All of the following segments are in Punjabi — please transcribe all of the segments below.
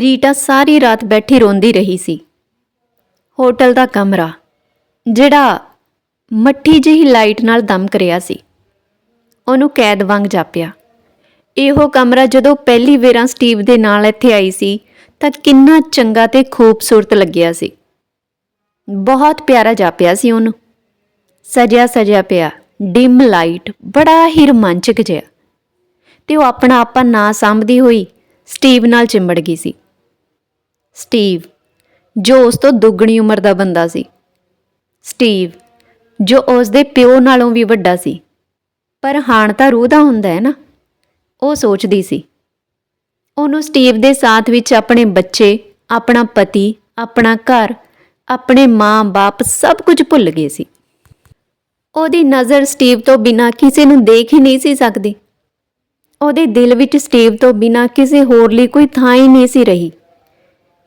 ਰੀਟਾ ਸਾਰੀ ਰਾਤ ਬੈਠੀ ਰੋਂਦੀ ਰਹੀ ਸੀ। ਹੋਟਲ ਦਾ ਕਮਰਾ, ਜਿਹੜਾ ਮੱਠੀ ਜਿਹੀ ਲਾਈਟ ਨਾਲ ਦਮਕ ਰਿਹਾ ਸੀ। ਉਹਨੂੰ ਕੈਦ ਵਾਂਗ ਜਾਪਿਆ। ਇਹੋ ਕਮਰਾ ਜਦੋਂ ਪਹਿਲੀ ਵੇਰਾਂ ਸਟੀਵ ਦੇ ਨਾਲ ਇੱਥੇ ਆਈ ਸੀ, ਤਾਂ ਕਿੰਨਾ ਚੰਗਾ ਤੇ ਖੂਬਸੂਰਤ ਲੱਗਿਆ ਸੀ। ਬਹੁਤ ਪਿਆਰਾ ਜਾਪਿਆ ਸੀ ਉਹਨੂੰ। ਸਜਿਆ ਸਜਿਆ ਪਿਆ ਡਿਮ ਲਾਈਟ ਬੜਾ ਹੀ ਰੋਮਾਂਚਕ ਜਿਹਾ। ਤੇ ਉਹ ਆਪਣਾ ਆਪਾ ਨਾ ਸਾਂਭਦੀ ਹੋਈ ਸਟੀਵ ਨਾਲ ਚਿੰਬੜ ਗਈ ਸੀ। ਸਟੀਵ, ਜੋ ਉਸ ਤੋਂ ਦੁੱਗਣੀ ਉਮਰ ਦਾ ਬੰਦਾ ਸੀ। ਸਟੀਵ, ਜੋ ਉਸ ਦੇ ਪਿਓ ਨਾਲੋਂ ਵੀ ਵੱਡਾ ਸੀ। ਪਰ ਹਾਣ ਤਾਂ ਰੂਹ ਦਾ ਹੁੰਦਾ ਹੈ ਨਾ, ਉਹ ਸੋਚਦੀ ਸੀ। ਉਹਨੂੰ ਸਟੀਵ ਦੇ ਸਾਥ ਵਿੱਚ ਆਪਣੇ ਬੱਚੇ, ਆਪਣਾ ਪਤੀ, ਆਪਣਾ ਘਰ, ਆਪਣੇ ਮਾਂ-ਬਾਪ ਸਭ ਕੁਝ ਭੁੱਲ ਗਏ ਸੀ। ਉਹਦੀ ਨਜ਼ਰ ਸਟੀਵ ਤੋਂ ਬਿਨਾਂ ਕਿਸੇ ਨੂੰ ਦੇਖ ਹੀ ਨਹੀਂ ਸੀ ਸਕਦੀ। ਉਹਦੇ ਦਿਲ ਵਿੱਚ ਸਟੀਵ ਤੋਂ ਬਿਨਾਂ ਕਿਸੇ ਹੋਰ ਲਈ ਕੋਈ ਥਾਂ ਹੀ ਨਹੀਂ ਸੀ ਰਹੀ।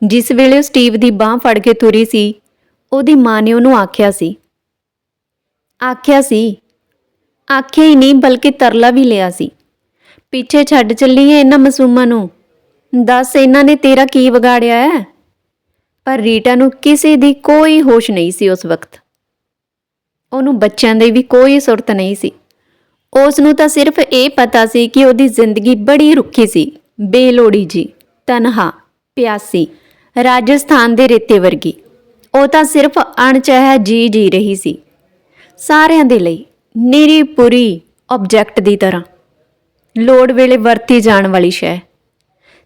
ਜਿਸ ਵੇਲੇ ਉਹ ਸਟੀਵ ਦੀ ਬਾਹ ਫੜ ਕੇ ਤੁਰੀ ਸੀ, ਉਹਦੀ ਮਾਂ ਨੇ ਉਹਨੂੰ ਆਖਿਆ ਸੀ। ਆਖਿਆ ਸੀ, ਆਖਿਆ ਹੀ ਨਹੀਂ, ਬਲਕਿ ਤਰਲਾ ਵੀ ਲਿਆ ਸੀ। ਪਿੱਛੇ ਛੱਡ ਚੱਲੀ ਹੈ ਇਹਨਾਂ ਮਾਸੂਮਾਂ ਨੂੰ। ਦੱਸ ਇਹਨਾਂ ਨੇ ਤੇਰਾ ਕੀ ਵਿਗਾੜਿਆ ਹੈ ਪਰ ਰੀਟਾ ਨੂੰ ਕਿਸੇ ਦੀ ਕੋਈ ਹੋਸ਼ ਨਹੀਂ ਸੀ ਉਸ ਵਕਤ। ਉਹਨੂੰ ਬੱਚਿਆਂ ਦੀ ਵੀ ਕੋਈ ਸੁਰਤ ਨਹੀਂ ਸੀ। ਉਸ ਨੂੰ ਤਾਂ ਸਿਰਫ ਇਹ ਪਤਾ ਸੀ ਕਿ ਉਹਦੀ ਜ਼ਿੰਦਗੀ ਬੜੀ ਰੁੱਖੀ ਸੀ, ਬੇਲੋੜੀ ਜੀ, ਤਨਹਾ, ਪਿਆਸੀ। ਰਾਜਸਥਾਨ ਦੇ ਰੇਤੇ ਵਰਗੀ। ਉਹ ਤਾਂ ਸਿਰਫ ਅਣਚਹਿ ਜੀ ਜੀ ਰਹੀ ਸੀ। ਸਾਰਿਆਂ ਦੇ ਲਈ ਨਿਰੀ ਪੂਰੀ ਆਬਜੈਕਟ ਦੀ ਤਰ੍ਹਾਂ। ਲੋੜ ਵੇਲੇ ਵਰਤੀ ਜਾਣ ਵਾਲੀ ਸ਼ੈ।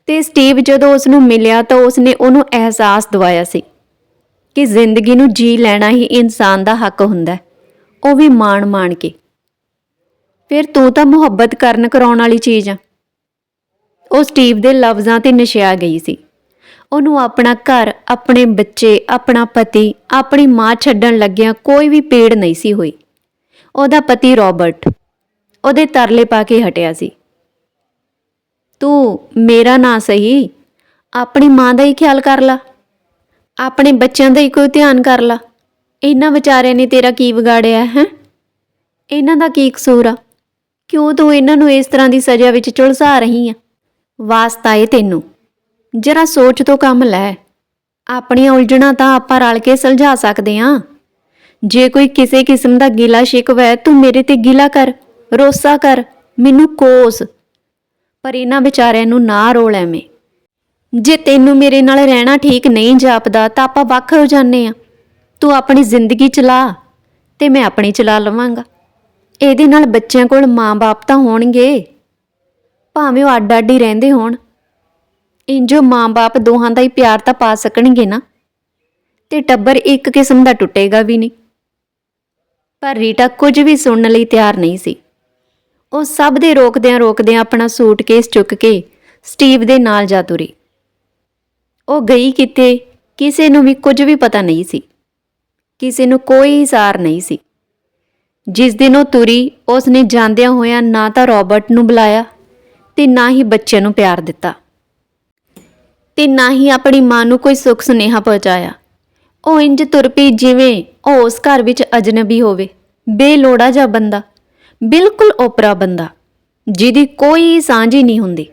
ਤੇ ਸਟੀਵ ਜਦੋਂ ਉਸ ਨੂੰ ਮਿਲਿਆ ਤਾਂ ਉਸ ਨੇ ਉਹਨੂੰ ਅਹਿਸਾਸ ਦਿਵਾਇਆ ਸੀ ਕਿ ਜ਼ਿੰਦਗੀ ਨੂੰ ਜੀ ਲੈਣਾ ਹੀ ਇਨਸਾਨ ਦਾ ਹੱਕ ਹੁੰਦਾ ਉਹ ਵੀ ਮਾਣ ਮਾਣ ਕੇ। ਫਿਰ ਤੂੰ ਤਾਂ ਮੁਹੱਬਤ ਕਰਨ ਕਰਾਉਣ ਵਾਲੀ ਚੀਜ਼ ਆ। ਉਹ ਸਟੀਵ ਦੇ ਲਫ਼ਜ਼ਾਂ ਤੇ ਨਸ਼ਿਆ ਗਈ ਸੀ। ਉਹਨੂੰ ਆਪਣਾ ਘਰ, ਆਪਣੇ ਬੱਚੇ, ਆਪਣਾ ਪਤੀ, ਆਪਣੀ ਮਾਂ ਛੱਡਣ ਲੱਗਿਆਂ ਕੋਈ ਵੀ ਪੀੜ ਨਹੀਂ ਸੀ ਹੋਈ। ਉਹਦਾ ਪਤੀ ਰਾਬਰਟ। ਉਹਦੇ ਤਰਲੇ ਪਾ ਕੇ ਹਟਿਆ ਸੀ। ਤੂੰ ਮੇਰਾ ਨਾਂ ਸਹੀ? ਆਪਣੀ ਮਾਂ ਦਾ ਹੀ ਖਿਆਲ ਕਰ ਲਾ। ਆਪਣੇ ਬੱਚਿਆਂ ਦਾ ਹੀ ਕੋਈ ਧਿਆਨ ਕਰ ਲਾ। ਇਹਨਾਂ ਵਿਚਾਰਿਆਂ ਨੇ ਤੇਰਾ ਕੀ ਵਿਗਾੜਿਆ ਹੈ ਇਹਨਾਂ ਦਾ ਕੀ ਕਸੂਰ ਆ? ਕਿਉਂ ਤੂੰ ਇਹਨਾਂ ਨੂੰ ਇਸ ਤਰ੍ਹਾਂ ਦੀ ਸਜ਼ਾ ਵਿੱਚ ਝੁਲਸਾ ਰਹੀ ਆ? ਵਾਸਤਾ ਏ ਤੈਨੂੰ। ਜਰਾ ਸੋਚ ਤੋਂ ਕੰਮ ਲੈ। ਆਪਣੀਆਂ ਉਲਝਣਾਂ ਤਾਂ ਆਪਾਂ ਰਲ ਕੇ ਸੁਲਝਾ ਸਕਦੇ ਆਂ। ਜੇ ਕੋਈ ਕਿਸੇ ਕਿਸਮ ਦਾ ਗਿਲਾ ਸ਼ਿਕਵਾ ਹੈ ਤੂੰ ਮੇਰੇ ਤੇ ਗਿਲਾ ਕਰ, ਰੋਸਾ ਕਰ, ਮੈਨੂੰ ਕੋਸ। ਪਰ ਇਹਨਾਂ ਵਿਚਾਰਿਆਂ ਨੂੰ ਨਾ ਰੋਲ ਐਵੇਂ। ਜੇ ਤੈਨੂੰ ਮੇਰੇ ਨਾਲ ਰਹਿਣਾ ਠੀਕ ਨਹੀਂ ਜਾਪਦਾ, ਤਾਂ ਆਪਾਂ ਵੱਖ ਹੋ ਜਾਂਦੇ ਆ। ਤੂੰ ਆਪਣੀ ਜ਼ਿੰਦਗੀ ਚਲਾ ਤੇ ਮੈਂ ਆਪਣੀ ਚਲਾ ਲਵਾਂਗਾ। ਇਹਦੇ ਨਾਲ ਬੱਚਿਆਂ ਕੋਲ ਮਾਂ-ਬਾਪ ਤਾਂ ਹੋਣਗੇ। ਭਾਵੇਂ ਉਹ ਅੱਡ-ਅੱਡ ਹੀ ਰਹਿੰਦੇ ਹੋਣ। ਇੰਜੋ ਮਾਂ-ਬਾਪ ਦੋਹਾਂ ਦਾ ਹੀ ਪਿਆਰ ਤਾਂ ਪਾ ਸਕਣਗੇ ਨਾ। ਤੇ ਟੱਬਰ ਇੱਕ ਕਿਸਮ ਦਾ ਟੁੱਟੇਗਾ ਵੀ ਨਹੀਂ। ਪਰ ਰੀਟਾ ਕੁਝ ਵੀ ਸੁਣਨ ਲਈ ਤਿਆਰ ਨਹੀਂ ਸੀ। ਉਹ ਸਭ ਦੇ ਰੋਕਦਿਆਂ ਰੋਕਦਿਆਂ ਆਪਣਾ ਸੂਟਕੇਸ ਚੁੱਕ ਕੇ ਸਟੀਵ ਦੇ ਨਾਲ ਜਾ ਤੁਰੀ। ਉਹ ਗਈ ਕਿਤੇ ਕਿਸੇ ਨੂੰ ਵੀ ਕੁਝ ਵੀ ਪਤਾ ਨਹੀਂ ਸੀ। ਕਿਸੇ ਨੂੰ ਕੋਈ ਸਾਰ ਨਹੀਂ ਸੀ। ਜਿਸ ਦਿਨ ਉਹ ਤੁਰੀ ਉਸ ਨੇ ਜਾਂਦਿਆਂ ਹੋਇਆਂ ਨਾ ਤਾਂ ਰਾਬਰਟ ਨੂੰ ਬੁਲਾਇਆ ਤੇ ਨਾ ਹੀ ਬੱਚਿਆਂ ਨੂੰ ਪਿਆਰ ਦਿੱਤਾ। ਤੇ ਨਾ ਹੀ ਆਪਣੀ ਮਾਂ ਨੂੰ ਕੋਈ ਸੁੱਖ ਸੁਨੇਹਾ ਪਹੁੰਚਾਇਆ। ਉਹ ਇੰਜ ਤੁਰ ਪਈ ਜਿਵੇਂ ਉਹ ਉਸ ਘਰ ਵਿੱਚ ਅਜਨਬੀ ਹੋਵੇ, ਬੇਲੋੜਾ ਜਿਹਾ ਬੰਦਾ, ਬਿਲਕੁਲ ਓਪਰਾ ਬੰਦਾ, ਜਿਹਦੀ ਕੋਈ ਸਾਂਝ ਹੀ ਨਹੀਂ ਹੁੰਦੀ।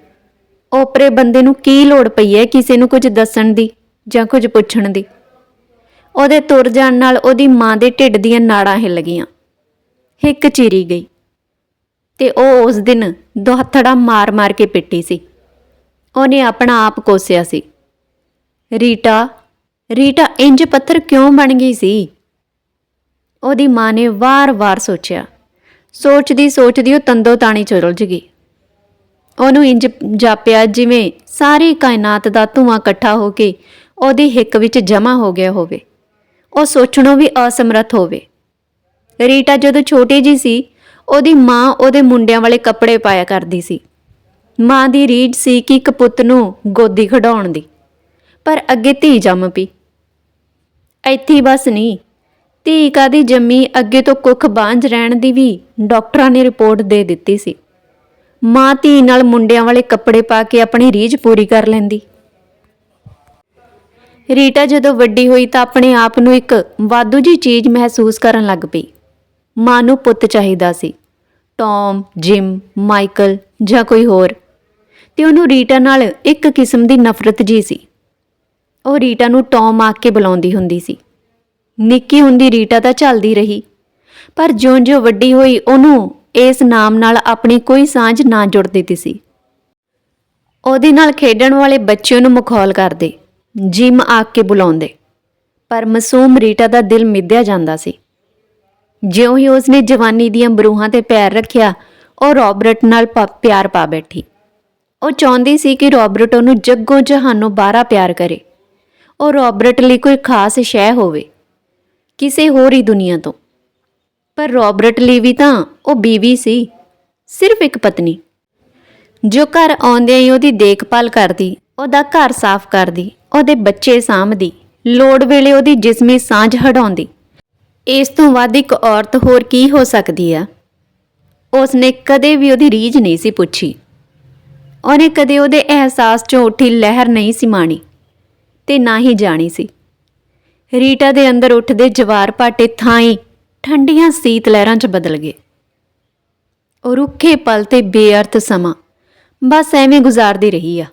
ਓਪਰੇ ਬੰਦੇ ਨੂੰ ਕੀ ਲੋੜ ਪਈ ਹੈ ਕਿਸੇ ਨੂੰ ਕੁਝ ਦੱਸਣ ਦੀ ਜਾਂ ਕੁਝ ਪੁੱਛਣ ਦੀ? ਉਹਦੇ ਤੁਰ ਜਾਣ ਨਾਲ ਉਹਦੀ ਮਾਂ ਦੇ ਢਿੱਡ ਦੀਆਂ ਨਾੜਾਂ ਹਿੱਲ ਗਈਆਂ। ਹਿੱਕ ਚੀਰੀ ਗਈ ਤੇ ਉਹ ਉਸ ਦਿਨ ਦੁਹੱਥੜਾ ਮਾਰ-ਮਾਰ ਕੇ ਪਿੱਟੀ ਸੀ। ਉਹਨੇ ਆਪਣਾ ਆਪ ਕੋਸਿਆ ਸੀ। ਰੀਟਾ ਰੀਟਾ, ਇੰਜ ਪੱਥਰ ਕਿਉਂ ਬਣ ਗਈ ਸੀ? ਉਹਦੀ ਮਾਂ ਨੇ ਵਾਰ-ਵਾਰ ਸੋਚਿਆ। ਸੋਚਦੀ ਸੋਚਦੀ ਉਹ ਤੰਦੋ ਤਾਣੀ ਚ ਗਈ। ਉਹਨੂੰ ਇੰਜ ਜਾਪਿਆ ਜਿਵੇਂ ਸਾਰੀ ਕਾਇਨਾਤ ਦਾ ਧੂਆਂ ਇਕੱਠਾ ਹੋ ਕੇ ਉਹਦੀ ਹਿੱਕ ਵਿੱਚ ਜਮ੍ਹਾਂ ਹੋ ਗਿਆ ਹੋਵੇ। ਉਹ ਸੋਚਣੋਂ ਵੀ ਅਸਮਰੱਥ ਹੋਵੇ। ਰੀਟਾ ਜਦੋਂ ਛੋਟੀ ਜੀ ਸੀ, ਉਹਦੀ ਮਾਂ ਉਹਦੇ ਮੁੰਡਿਆਂ ਵਾਲੇ ਕੱਪੜੇ ਪਾਇਆ ਕਰਦੀ ਸੀ। ਮਾਂ ਦੀ ਰੀਝ ਸੀ ਕਿ ਇੱਕ ਪੁੱਤ ਨੂੰ ਗੋਦੀ ਖਡਾਉਣ ਦੀ। ਪਰ ਅੱਗੇ ਧੀ ਜੰਮ ਪਈ। ਇੱਥੇ ਬਸ ਨਹੀਂ ਧੀ ਕਾਦੀ ਜੰਮੀ, ਅੱਗੇ ਤੋਂ ਕੁੱਖ ਬਾਂਝ ਰਹਿਣ ਦੀ ਵੀ ਡਾਕਟਰਾਂ ਨੇ ਰਿਪੋਰਟ ਦੇ ਦਿੱਤੀ ਸੀ। ਮਾਂ ਧੀ ਨਾਲ ਮੁੰਡਿਆਂ ਵਾਲੇ ਕੱਪੜੇ ਪਾ ਕੇ ਆਪਣੀ ਰੀਝ ਪੂਰੀ ਕਰ ਲੈਂਦੀ। ਰੀਟਾ ਜਦੋਂ ਵੱਡੀ ਹੋਈ ਤਾਂ ਆਪਣੇ ਆਪ ਨੂੰ ਇੱਕ ਵਾਧੂ ਜੀ ਚੀਜ਼ ਮਹਿਸੂਸ ਕਰਨ ਲੱਗ ਪਈ। ਮਾਂ ਨੂੰ ਪੁੱਤ ਚਾਹੀਦਾ ਸੀ। ਟੌਮ, ਜਿਮ, ਮਾਈਕਲ ਜਾਂ ਕੋਈ ਹੋਰ। ਤੇ ਉਹਨੂੰ ਰੀਟਾ ਨਾਲ ਇੱਕ ਕਿਸਮ ਦੀ ਨਫ਼ਰਤ ਜੀ ਸੀ। ਉਹ ਰੀਟਾ ਨੂੰ ਟੌਮ ਆਖ ਕੇ ਬੁਲਾਉਂਦੀ ਹੁੰਦੀ ਸੀ। ਨਿੱਕੀ ਹੁੰਦੀ ਰੀਟਾ ਤਾਂ ਚੱਲਦੀ ਰਹੀ, ਪਰ ਜਿਉਂ-ਜਿਉਂ ਵੱਡੀ ਹੋਈ ਉਹਨੂੰ ਇਸ ਨਾਮ ਨਾਲ ਆਪਣੀ ਕੋਈ ਸਾਂਝ ਨਾ ਜੁੜਦੀ ਸੀ। ਉਹਦੇ ਨਾਲ ਖੇਡਣ ਵਾਲੇ ਬੱਚੇ ਨੂੰ ਮਖੌਲ ਕਰਦੇ, ਜਿਮ ਆਖ ਕੇ ਬੁਲਾਉਂਦੇ, ਪਰ ਮਾਸੂਮ ਰੀਟਾ ਦਾ ਦਿਲ ਮਿੱਧਿਆ ਜਾਂਦਾ ਸੀ। ਜਿਉਂ ਹੀ ਉਸਨੇ ਜਵਾਨੀ ਦੀਆਂ ਬਰੂਹਾਂ ਤੇ ਪੈਰ ਰੱਖਿਆ, ਉਹ ਰੌਬਰਟ ਨਾਲ ਪ- ਪਿਆਰ ਪਾ ਬੈਠੀ। ਉਹ ਚਾਹੁੰਦੀ ਸੀ ਕਿ ਰੌਬਰਟ ਉਹਨੂੰ ਜੱਗੋਂ ਜਹਾਨੋਂ ਬਾਹਰਾ ਪਿਆਰ ਕਰੇ। ਉਹ ਰੌਬਰਟ ਲਈ ਕੋਈ ਖਾਸ ਸ਼ੈ ਹੋਵੇ, ਕਿਸੇ ਹੋਰ ਹੀ ਦੁਨੀਆ ਤੋਂ। ਪਰ ਰੌਬਰਟ ਲਈ ਵੀ ਤਾਂ ਉਹ ਬੀਵੀ ਸੀ, ਸਿਰਫ ਇੱਕ ਪਤਨੀ। ਜੋ ਘਰ ਆਉਂਦਿਆਂ ਹੀ ਉਹਦੀ ਦੇਖਭਾਲ ਕਰਦੀ, ਉਹਦਾ ਘਰ ਸਾਫ਼ ਕਰਦੀ, ਉਹਦੇ ਬੱਚੇ ਸਾਂਭਦੀ, ਲੋੜ ਵੇਲੇ ਉਹਦੀ ਜਿਸਮੀ ਸਾਂਝ ਹਟਾਉਂਦੀ ਇਸ ਤੋਂ ਵੱਧ ਇੱਕ ਔਰਤ ਹੋਰ ਕੀ ਹੋ ਸਕਦੀ ਆ? ਉਸਨੇ ਕਦੇ ਵੀ ਉਹਦੀ ਰੀਝ ਨਹੀਂ ਸੀ ਪੁੱਛੀ। ਉਹਨੇ ਕਦੇ ਉਹਦੇ ਅਹਿਸਾਸ 'ਚੋਂ ਉੱਠੀ ਲਹਿਰ ਨਹੀਂ ਸੀ ਮਾਣੀ ਤੇ ਨਾ ਹੀ ਜਾਣੀ ਸੀ। ਰੀਟਾ ਦੇ ਅੰਦਰ ਉੱਠਦੇ ਜਵਾਰ ਪਾਟੇ ਥਾਈ ਠੰਡੀਆਂ ਸੀਤ ਲਹਿਰਾਂ 'ਚ ਬਦਲ ਗਏ। ਉਹ ਰੁੱਖੇ ਪਲ ਤੇ ਬੇਅਰਥ ਸਮਾਂ ਬਸ ਐਵੇਂ ਗੁਜ਼ਾਰਦੀ ਰਹੀ ਆ।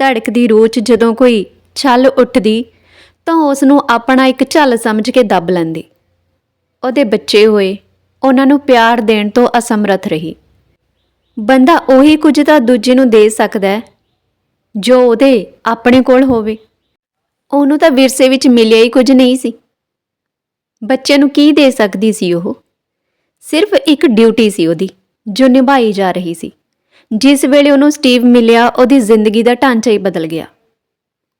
ਧੜਕਦੀ ਰੂਹ 'ਚ ਜਦੋਂ ਕੋਈ ਛਲ ਉੱਠਦੀ ਤਾਂ ਉਸ ਨੂੰ ਆਪਣਾ ਇੱਕ ਝੱਲ ਸਮਝ ਕੇ ਦੱਬ ਲੈਂਦੀ। ਉਹਦੇ ਬੱਚੇ ਹੋਏ, ਉਹਨਾਂ ਨੂੰ ਪਿਆਰ ਦੇਣ ਤੋਂ ਅਸਮਰਥ ਰਹੀ। ਬੰਦਾ ਉਹੀ ਕੁਝ ਤਾਂ ਦੂਜੇ ਨੂੰ ਦੇ ਸਕਦਾ ਹੈ, ਜੋ ਉਹਦੇ ਆਪਣੇ ਕੋਲ ਹੋਵੇ। ਉਹਨੂੰ ਤਾਂ ਵਿਰਸੇ ਵਿੱਚ ਮਿਲਿਆ ਹੀ ਕੁਝ ਨਹੀਂ ਸੀ। ਬੱਚੇ ਨੂੰ ਕੀ ਦੇ ਸਕਦੀ ਸੀ ਉਹ? ਸਿਰਫ ਇੱਕ ਡਿਊਟੀ ਸੀ ਉਹਦੀ, ਜੋ ਨਿਭਾਈ ਜਾ ਰਹੀ ਸੀ। ਜਿਸ ਵੇਲੇ ਉਹਨੂੰ ਸਟੀਵ ਮਿਲਿਆ, ਉਹਦੀ ਜ਼ਿੰਦਗੀ ਦਾ ਢਾਂਚਾ ਹੀ ਬਦਲ ਗਿਆ।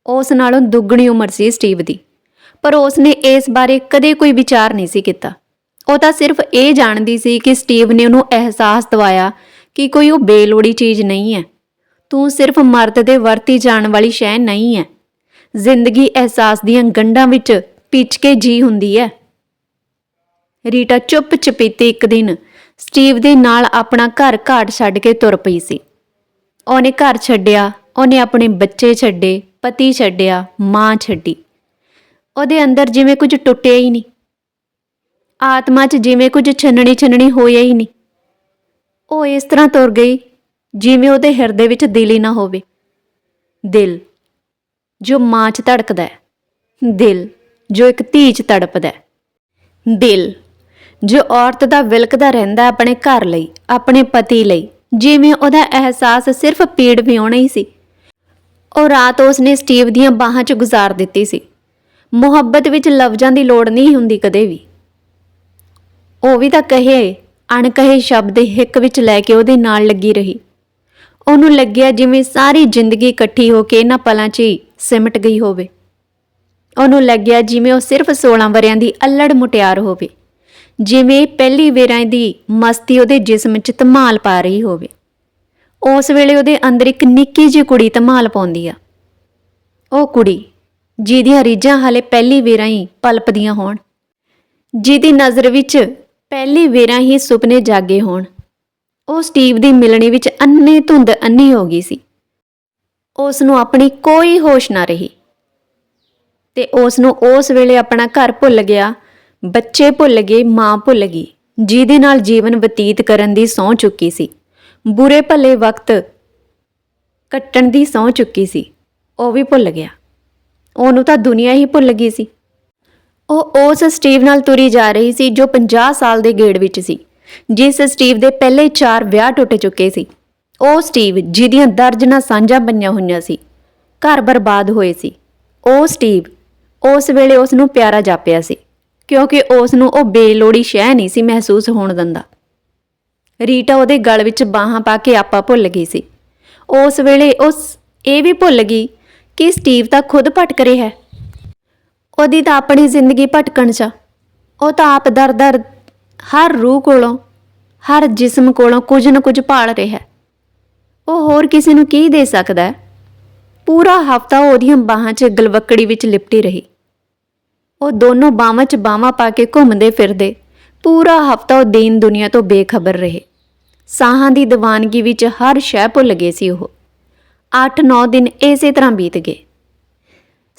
ਉਸ ਨਾਲੋਂ ਦੁੱਗਣੀ ਉਮਰ ਸੀ ਸਟੀਵ ਦੀ, ਪਰ ਉਸ ਨੇ ਇਸ ਬਾਰੇ ਕਦੇ ਕੋਈ ਵਿਚਾਰ ਨਹੀਂ ਸੀ ਕੀਤਾ। ਉਹ ਤਾਂ ਸਿਰਫ ਇਹ ਜਾਣਦੀ ਸੀ ਕਿ ਸਟੀਵ ਨੇ ਉਹਨੂੰ ਅਹਿਸਾਸ ਦਿਵਾਇਆ ਕਿ ਕੋਈ ਉਹ ਬੇਲੋੜੀ ਚੀਜ਼ ਨਹੀਂ ਹੈ। ਤੂੰ ਸਿਰਫ ਮਰਦ ਦੇ ਵਰਤੀ ਜਾਣ ਵਾਲੀ ਸ਼ੈ ਨਹੀਂ ਹੈ। ਜ਼ਿੰਦਗੀ ਅਹਿਸਾਸ ਦੀਆਂ ਗੰਢਾਂ ਵਿੱਚ ਪਿੱਚ ਕੇ ਜੀ ਹੁੰਦੀ ਹੈ। ਰੀਟਾ ਚੁੱਪ ਚਪੀਤੇ ਇੱਕ ਦਿਨ ਸਟੀਵ ਦੇ ਨਾਲ ਆਪਣਾ ਘਰ ਘਾਟ ਛੱਡ ਕੇ ਤੁਰ ਪਈ ਸੀ। ਉਹਨੇ ਘਰ ਛੱਡਿਆ, ਉਹਨੇ ਆਪਣੇ ਬੱਚੇ ਛੱਡੇ, ਪਤੀ ਛੱਡਿਆ, ਮਾਂ ਛੱਡੀ। ਉਹਦੇ ਅੰਦਰ ਜਿਵੇਂ ਕੁਝ ਟੁੱਟਿਆ ਹੀ ਨਹੀਂ। ਆਤਮਾ 'ਚ ਜਿਵੇਂ ਕੁਝ ਛੰਨਣੀ ਛੰਨਣੀ ਹੋਇਆ ਹੀ ਨਹੀਂ। ਉਹ ਇਸ ਤਰ੍ਹਾਂ ਤੁਰ ਗਈ ਜਿਵੇਂ ਉਹਦੇ ਹਿਰਦੇ ਵਿੱਚ ਦਿਲ ਹੀ ਨਾ ਹੋਵੇ। ਦਿਲ, ਜੋ ਮਾਂ 'ਚ ਧੜਕਦਾ ਹੈ। ਦਿਲ, ਜੋ ਇੱਕ ਧੀ 'ਚ ਤੜਪਦਾ ਹੈ। ਦਿਲ, ਜੋ ਔਰਤ ਦਾ ਵਿਲਕਦਾ ਰਹਿੰਦਾ ਆਪਣੇ ਘਰ ਲਈ, ਆਪਣੇ ਪਤੀ ਲਈ, ਜਿਵੇਂ ਉਹਦਾ ਅਹਿਸਾਸ ਸਿਰਫ ਪੀੜ ਵਿਉਣਾ ਹੀ ਸੀ। ਉਹ ਰਾਤ ਉਸਨੇ ਸਟੀਵ ਦੀਆਂ ਬਾਹਾਂ 'ਚ ਗੁਜ਼ਾਰ ਦਿੱਤੀ ਸੀ। ਮੁਹੱਬਤ ਵਿੱਚ ਲਫ਼ਜ਼ਾਂ ਦੀ ਲੋੜ ਨਹੀਂ ਹੁੰਦੀ ਕਦੇ ਵੀ। ਉਹ ਵੀ ਤਾਂ ਕਹੇ ਅਣਕਹੇ ਸ਼ਬਦ ਹਿੱਕ ਵਿੱਚ ਲੈ ਕੇ ਉਹਦੇ ਨਾਲ ਲੱਗੀ ਰਹੀ। ਉਹਨੂੰ ਲੱਗਿਆ ਜਿਵੇਂ ਸਾਰੀ ਜ਼ਿੰਦਗੀ ਇਕੱਠੀ ਹੋ ਕੇ ਇਹਨਾਂ ਪਲਾਂ 'ਚ ਹੀ ਸਿਮਟ ਗਈ ਹੋਵੇ। ਉਹਨੂੰ ਲੱਗਿਆ ਜਿਵੇਂ ਉਹ ਸਿਰਫ 16 ਵਰਿਆਂ ਦੀ ਅਲੜ ਮੁਟਿਆਰ ਹੋਵੇ। ਜਿਵੇਂ ਪਹਿਲੀ ਵੇਰਾਂ ਦੀ ਮਸਤੀ ਉਹਦੇ ਜਿਸਮ 'ਚ ਧਮਾਲ ਪਾ ਰਹੀ ਹੋਵੇ। ਉਸ ਵੇਲੇ ਉਹਦੇ ਅੰਦਰ ਇੱਕ ਨਿੱਕੀ ਜਿਹੀ ਕੁੜੀ ਧਮਾਲ ਪਾਉਂਦੀ ਆ। ਉਹ ਕੁੜੀ, ਜਿਹਦੀਆਂ ਰੀਝਾਂ ਹਾਲੇ ਪਹਿਲੀ ਵੇਰਾਂ ਹੀ ਪਲਪਦੀਆਂ ਹੋਣ। ਜਿਹਦੀ ਨਜ਼ਰ ਵਿੱਚ ਪਹਿਲੀ ਵੇਰਾਂ ਹੀ ਸੁਪਨੇ ਜਾਗੇ ਹੋਣ। ਉਹ ਸਟੀਵ ਦੀ ਮਿਲਣੀ ਵਿੱਚ ਅੰਨੇ ਧੁੰਦ ਅੰਨੀ ਹੋ ਗਈ ਸੀ। ਉਸ ਨੂੰ ਆਪਣੀ ਕੋਈ ਹੋਸ਼ ਨਾ ਰਹੀ। ਤੇ ਉਸ ਨੂੰ ਉਸ ਵੇਲੇ ਆਪਣਾ ਘਰ ਭੁੱਲ ਗਿਆ, ਬੱਚੇ ਭੁੱਲ ਗਏ, ਮਾਂ ਭੁੱਲ ਗਈ, ਜਿਹਦੇ ਨਾਲ ਜੀਵਨ ਬਤੀਤ ਕਰਨ ਦੀ ਸਹੁੰ ਚੁੱਕੀ ਸੀ। ਬੁਰੇ ਭਲੇ ਵਕਤ ਕੱਟਣ ਦੀ ਸਹੁੰ ਚੁੱਕੀ ਸੀ। ਉਹ ਵੀ ਭੁੱਲ ਗਿਆ। ਉਹਨੂੰ ਤਾਂ ਦੁਨੀਆ ਹੀ ਭੁੱਲ ਗਈ ਸੀ। ਉਹ ਉਸ ਸਟੀਵ ਨਾਲ ਤੁਰੀ ਜਾ ਰਹੀ ਸੀ ਜੋ 50 ਸਾਲ ਦੇ ਗੇੜ ਵਿੱਚ ਸੀ, ਜਿਸ ਸਟੀਵ ਦੇ ਪਹਿਲੇ 4 ਵਿਆਹ ਟੁੱਟ ਚੁੱਕੇ ਸੀ। ਉਹ ਸਟੀਵ ਜਿਹਦੀਆਂ ਦਰਜਨਾਂ ਸਾਂਝਾਂ ਬਣੀਆਂ ਹੋਈਆਂ ਸੀ, ਘਰ ਬਰਬਾਦ ਹੋਏ ਸੀ। ਉਹ ਸਟੀਵ ਉਸ ਵੇਲੇ ਉਸ ਨੂੰ ਪਿਆਰਾ ਜਾਪਿਆ ਸੀ, ਕਿਉਂਕਿ ਉਸ ਨੂੰ ਉਹ ਬੇਲੋੜੀ ਸ਼ਹਿ ਨਹੀਂ ਸੀ ਮਹਿਸੂਸ ਹੋਣ ਦਿੰਦਾ। ਰੀਟਾ ਉਹਦੇ ਗਲ ਵਿੱਚ ਬਾਹਾਂ ਪਾ ਕੇ ਆਪਾ ਭੁੱਲ ਗਈ ਸੀ। ਉਸ ਵੇਲੇ ਉਸ ਇਹ ਵੀ ਭੁੱਲ ਗਈ ਕਿ ਸਟੀਵ ਤਾਂ ਖੁਦ ਭਟਕ ਰਿਹਾ ਹੈ। ਉਹਦੀ ਤਾਂ ਆਪਣੀ ਜ਼ਿੰਦਗੀ ਭਟਕਣ 'ਚ ਉਹ ਤਾਂ ਆਪ ਦਰ-ਦਰ ਹਰ ਰੂਹ ਕੋਲੋਂ, ਹਰ ਜਿਸਮ ਕੋਲੋਂ ਕੁਝ ਨਾ ਕੁਝ ਭਾਲ ਰਿਹਾ ਹੈ। ਉਹ ਹੋਰ ਕਿਸੇ ਨੂੰ ਕੀ ਦੇ ਸਕਦਾ ਹੈ? ਪੂਰਾ ਹਫਤਾ ਉਹਦੀਆਂ ਬਾਹਾਂ 'ਚ ਗਲਵੱਕੜੀ ਵਿੱਚ ਲਿਪਟੀ ਰਹੀ। ਉਹ ਦੋਨੋਂ ਬਾਹਾਂ 'ਚ ਬਾਹਾਂ ਪਾ ਕੇ ਘੁੰਮਦੇ ਫਿਰਦੇ ਪੂਰਾ ਹਫਤਾ ਉਹ ਦੀਨ ਦੁਨੀਆ ਤੋਂ ਬੇਖਬਰ ਰਹੇ। ਸਾਹਾਂ ਦੀ ਦੀਵਾਨਗੀ ਵਿੱਚ ਹਰ ਸ਼ੈ ਭੁੱਲ ਗਏ ਸੀ ਉਹ। 8-9 ਦਿਨ ਇਸੇ ਤਰ੍ਹਾਂ ਬੀਤ ਗਏ।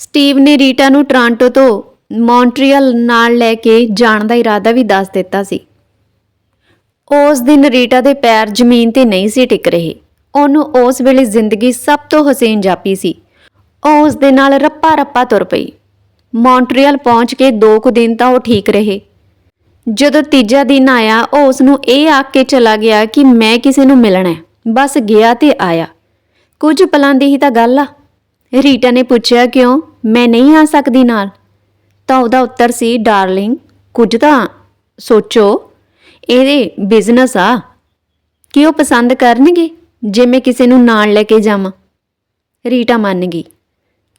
ਸਟੀਵ ਨੇ ਰੀਟਾ ਨੂੰ ਟ੍ਰਾਂਟੋ ਤੋਂ ਮੌਂਟਰੀਅਲ ਨਾਲ ਲੈ ਕੇ ਜਾਣ ਦਾ ਇਰਾਦਾ ਵੀ ਦੱਸ ਦਿੱਤਾ ਸੀ। ਉਸ ਦਿਨ ਰੀਟਾ ਦੇ ਪੈਰ ਜ਼ਮੀਨ ਤੇ ਨਹੀਂ ਸੀ ਟਿਕ ਰਹੇ। ਉਹਨੂੰ ਉਸ ਵੇਲੇ ਜ਼ਿੰਦਗੀ ਸਭ ਤੋਂ ਹਸੀਨ ਜਾਪੀ ਸੀ। ਉਹ ਉਸ ਦੇ ਨਾਲ ਰੱਪਾ ਰੱਪਾ ਤੁਰ ਪਈ। ਮੌਂਟਰੀਅਲ ਪਹੁੰਚ ਕੇ ਦੋ ਕੁ ਦਿਨ ਤਾਂ ਉਹ ਠੀਕ ਰਹੇ। ਜਦੋਂ ਤੀਜਾ ਦਿਨ ਆਇਆ, ਉਹ ਉਸ ਨੂੰ ਇਹ ਆਖ ਕੇ ਚਲਾ ਗਿਆ ਕਿ ਮੈਂ ਕਿਸੇ ਨੂੰ ਮਿਲਣਾ ਹੈ। ਬਸ ਗਿਆ ਤੇ ਆਇਆ। ਕੁਝ ਪਲਾਂ ਦੀ ਹੀ ਤਾਂ ਗੱਲ ਆ। ਰੀਟਾ ਨੇ ਪੁੱਛਿਆ, ਕਿਉਂ? ਮੈਂ ਨਹੀਂ ਆ ਸਕਦੀ ਨਾਲ। ਤਾਂ ਉਹਦਾ ਉੱਤਰ ਸੀ ਡਾਰਲਿੰਗ ਕੁਝ ਤਾਂ ਸੋਚੋ। ਇਹਦੇ ਬਿਜ਼ਨਸ ਆ। ਕਿ ਉਹ ਪਸੰਦ ਕਰਨਗੇ? ਜੇ ਮੈਂ ਕਿਸੇ ਨੂੰ ਨਾਲ ਲੈ ਕੇ ਜਾਵਾਂ। ਰੀਟਾ ਮੰਨ ਗਈ।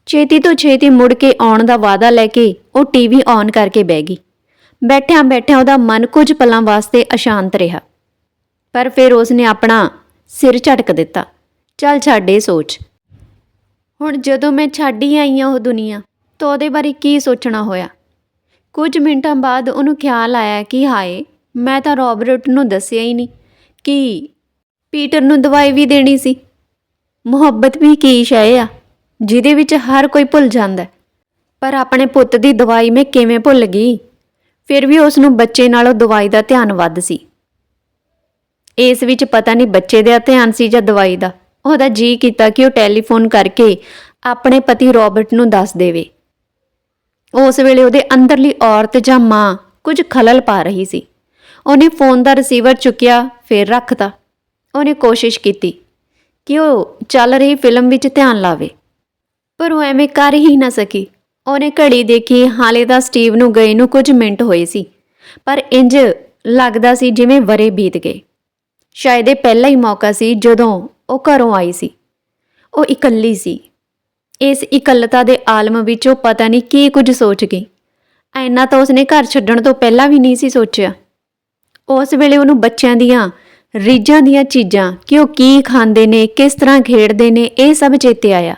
ਛੇਤੀ ਤੋਂ ਛੇਤੀ ਮੁੜ ਕੇ ਆਉਣ ਦਾ ਵਾਅਦਾ ਲੈ ਕੇ ਉਹ ਟੀਵੀ ਔਨ ਕਰਕੇ ਬਹਿ ਗਈ। ਬੈਠਿਆਂ ਬੈਠਿਆਂ ਉਹਦਾ ਮਨ ਕੁਝ ਪਲਾਂ ਵਾਸਤੇ ਅਸ਼ਾਂਤ ਰਿਹਾ। ਪਰ ਫਿਰ ਉਸਨੇ ਆਪਣਾ ਸਿਰ ਝਟਕ ਦਿੱਤਾ। ਚੱਲ ਛੱਡ ਇਹ ਸੋਚ। ਹੁਣ ਜਦੋਂ ਮੈਂ ਛੱਡ ਹੀ ਆਈ ਹਾਂ ਉਹ ਦੁਨੀਆ, ਤਾਂ ਉਹਦੇ ਬਾਰੇ ਕੀ ਸੋਚਣਾ ਹੋਇਆ? ਕੁਝ ਮਿੰਟਾਂ ਬਾਅਦ ਉਹਨੂੰ ਖਿਆਲ ਆਇਆ ਕਿ ਹਾਏ, ਮੈਂ ਤਾਂ ਰੋਬਰਟ ਨੂੰ ਦੱਸਿਆ ਹੀ ਨਹੀਂ ਕਿ ਪੀਟਰ ਨੂੰ ਦਵਾਈ ਵੀ ਦੇਣੀ ਸੀ। ਮੁਹੱਬਤ ਵੀ ਕੀ ਸ਼ੈ ਆ, ਜਿਹਦੇ ਵਿੱਚ ਹਰ ਕੋਈ ਭੁੱਲ ਜਾਂਦਾ। ਪਰ ਆਪਣੇ ਪੁੱਤ ਦੀ ਦਵਾਈ ਮੈਂ ਕਿਵੇਂ ਭੁੱਲ ਗਈ? ਫਿਰ ਵੀ ਉਸ ਨੂੰ ਬੱਚੇ ਨਾਲੋਂ ਦਵਾਈ ਦਾ ਧਿਆਨ ਵੱਧ ਸੀ। ਇਸ ਵਿੱਚ ਪਤਾ ਨਹੀਂ ਬੱਚੇ ਦਾ ਧਿਆਨ ਸੀ ਜਾਂ ਦਵਾਈ ਦਾ। ਉਹਦਾ ਜੀ ਕੀਤਾ ਕਿ ਉਹ ਟੈਲੀਫੋਨ ਕਰਕੇ ਆਪਣੇ ਪਤੀ ਰਾਬਰਟ ਨੂੰ ਦੱਸ ਦੇਵੇ। ਉਸ ਵੇਲੇ ਉਹਦੇ ਅੰਦਰਲੀ ਔਰਤ ਜਾਂ ਮਾਂ ਕੁਝ ਖਲਲ ਪਾ ਰਹੀ ਸੀ। ਉਹਨੇ ਫੋਨ ਦਾ ਰਿਸੀਵਰ ਚੁੱਕਿਆ, ਫਿਰ ਰੱਖਤਾ। ਉਹਨੇ ਕੋਸ਼ਿਸ਼ ਕੀਤੀ ਕਿ ਉਹ ਚੱਲ ਰਹੀ ਫਿਲਮ ਵਿੱਚ ਧਿਆਨ ਲਾਵੇ। ਪਰ ਉਹ ਐਵੇਂ ਕਰ ਹੀ ਨਾ ਸਕੀ। ਉਹਨੇ ਘੜੀ ਦੇਖੀ, ਹਾਲੇ ਤਾਂ ਸਟੀਵ ਨੂੰ ਗਏ ਨੂੰ ਕੁਝ ਮਿੰਟ ਹੋਏ ਸੀ। ਪਰ ਇੰਜ ਲੱਗਦਾ ਸੀ ਜਿਵੇਂ ਵਰੇ ਬੀਤ ਗਏ। ਸ਼ਾਇਦ ਇਹ ਪਹਿਲਾ ਹੀ ਮੌਕਾ ਸੀ ਜਦੋਂ ਉਹ ਘਰੋਂ ਆਈ ਸੀ। ਉਹ ਇਕੱਲੀ ਸੀ। ਇਸ ਇਕੱਲਤਾ ਦੇ ਆਲਮ ਵਿੱਚ ਉਹ ਪਤਾ ਨਹੀਂ ਕੀ ਕੁਝ ਸੋਚ ਗਈ। ਐਨਾ ਤਾਂ ਉਸਨੇ ਘਰ ਛੱਡਣ ਤੋਂ ਪਹਿਲਾਂ ਵੀ ਨਹੀਂ ਸੀ ਸੋਚਿਆ। ਉਸ ਵੇਲੇ ਉਹਨੂੰ ਬੱਚਿਆਂ ਦੀਆਂ, ਰੀਝਾਂ ਦੀਆਂ ਚੀਜ਼ਾਂ, ਕਿ ਉਹ ਕੀ ਖਾਂਦੇ ਨੇ, ਕਿਸ ਤਰ੍ਹਾਂ ਖੇਡਦੇ ਨੇ, ਇਹ ਸਭ ਚੇਤੇ ਆਇਆ।